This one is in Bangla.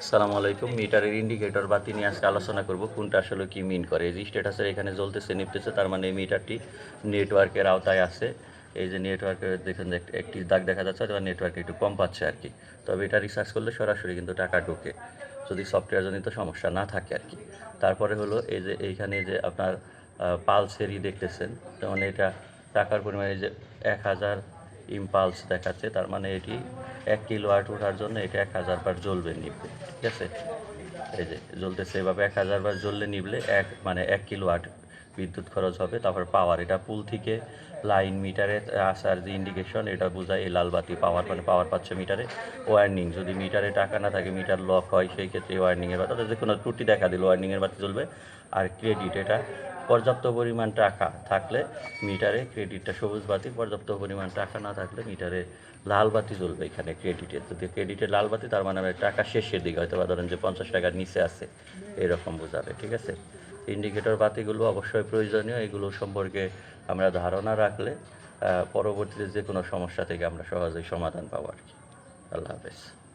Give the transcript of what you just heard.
আসসালামু আলাইকুম। মিটারের ইন্ডিকেটর বাতি নিয়ে আজকে আলোচনা করব কোনটা আসলে কি মিন করে। এই যে স্ট্যাটাসের এখানে জ্বলতেছে নিপতেছে তার মানে এই মিটারটি নেটওয়ার্কের আওতায় আছে। এই যে নেটওয়ার্কের দেখুন একটি- দাগ দেখা যাচ্ছে, অথবা নেটওয়ার্ক একটু কম পাচ্ছে আর কি। তবে এটা রিসার্চ করলে সরাসরি কিন্তু টাকা ঢোকে। যদি সফটওয়্যারজনিত সমস্যা না থাকে আর কি। তারপরে হলো এই যে এইখানে যে আপনার পালসেরই দেখতেছেন যেমন এটা টাকার পরিমাণে যে এক হাজার ইম্পালস দেখাচ্ছে, তার মানে এটি এক কিলো আট ওঠার জন্য এটা এক হাজার বার জ্বলবে নিবে ঠিক আছে? এই যে, জ্বলতেছে, এভাবে এক হাজার বার জ্বললে নিবলে এক মানে এক কিলো আট বিদ্যুৎ খরচ হবে, তারপর পাওয়ার এটা পুল থেকে লাইন মিটারে আসার যে ইন্ডিকেশন এটা বোঝায় এই লাল বাতি পাওয়ার মানে পাওয়ার পাচ্ছে মিটারে ওয়ার্নিং যদি মিটারে টাকা না থাকে মিটার লক হয়, সেই ক্ষেত্রে ওয়ার্নিংয়ের বাতি অর্থাৎ যে কোনো ত্রুটি দেখা দিল ওয়ার্নিংয়ের বাতি চলবে আর ক্রেডিট এটা পর্যাপ্ত পরিমাণ টাকা থাকলে মিটারে ক্রেডিটটা সবুজ বাতি, পর্যাপ্ত পরিমাণ টাকা না থাকলে মিটারে লাল বাতি জ্বলবে এখানে ক্রেডিটে যদি ক্রেডিটে লাল বাতি, তার মানে টাকা শেষের দিকে হয়তো বা ধরেন যে পঞ্চাশ টাকার নিচে আছে, এরকম বোঝাবে, ঠিক আছে? ইন্ডিকেটর বাতিগুলো অবশ্যই প্রয়োজনীয়, এগুলো সম্পর্কে আমরা ধারণা রাখলে পরবর্তীতে যে কোনো সমস্যা থেকে আমরা সহজেই সমাধান পাবো আর কি। আল্লাহ হাফেজ।